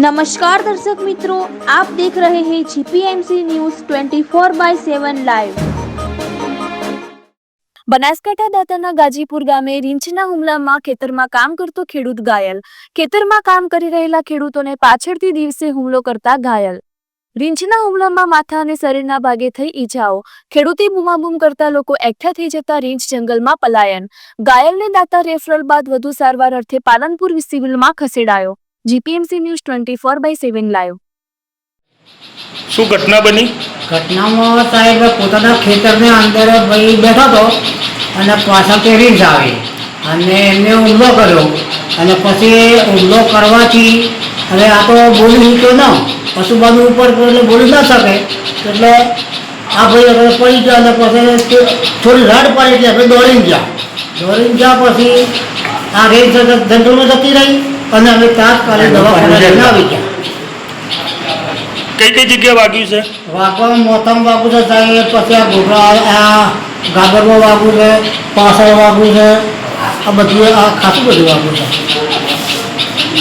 નમસ્કાર દર્શક મિત્રો આપ દેખ રહે હે GPMC news 24 by 7 live Banaskantha દાતાના Gajipur ગામે રીંછના હુમલામાં ખેતરમાં કામ કરતો ખેડૂત ઘાયલ. ખેતરમાં કામ કરી રહેલા ખેડૂતોને પાછળથી દિવસે હુમલો કરતા ઘાયલ. રીંછના હુમલામાં માથા અને શરીરના ભાગે થઈ ઈજાઓ. ખેડૂતે બૂમાબૂમ કરતા લોકો એકઠા થઈ જતા રીંછ જંગલમાં પલાયન. ઘાયલને દાતા રેફરલ બાદ વધુ સારવાર અર્થે પાલનપુર સિવિલમાં ખસેડાયો. GPMC news twenty four by seven live. શું ઘટના બની? ઘટનામાં સાહેબ પોતાના ખેતરની અંદર ભાઈ બેઠો હતો અને પાછળથી રીંછ આવી અને એમને હુમલો કર્યો. અને પછી હુમલો કરવાથી હવે આ તો બોલી શક્યો ન પશુપાલન ઉપર એટલે બોલી ન શકે. એટલે આ ભાઈ હવે પડી ગયા અને પછી થોડી રાડ પડી એટલે આપણે દોડીને ગયા. દોડીને ગયા પછી આ રીંછ જંગલમાં જતી રહી. અને અમે તાત્કાલિક દવાખાને લઈને આવી ગયા. કઈ કઈ જગ્યાએ વાગ્યું છે? વાગવા મોતમ વાગુ છે સાહેબ પછી આ ગોગરા આ ગાગરમાં વાગુ છે પાસળ વાગુ છે આ બધું આ ખાસું બધું વાગું છે.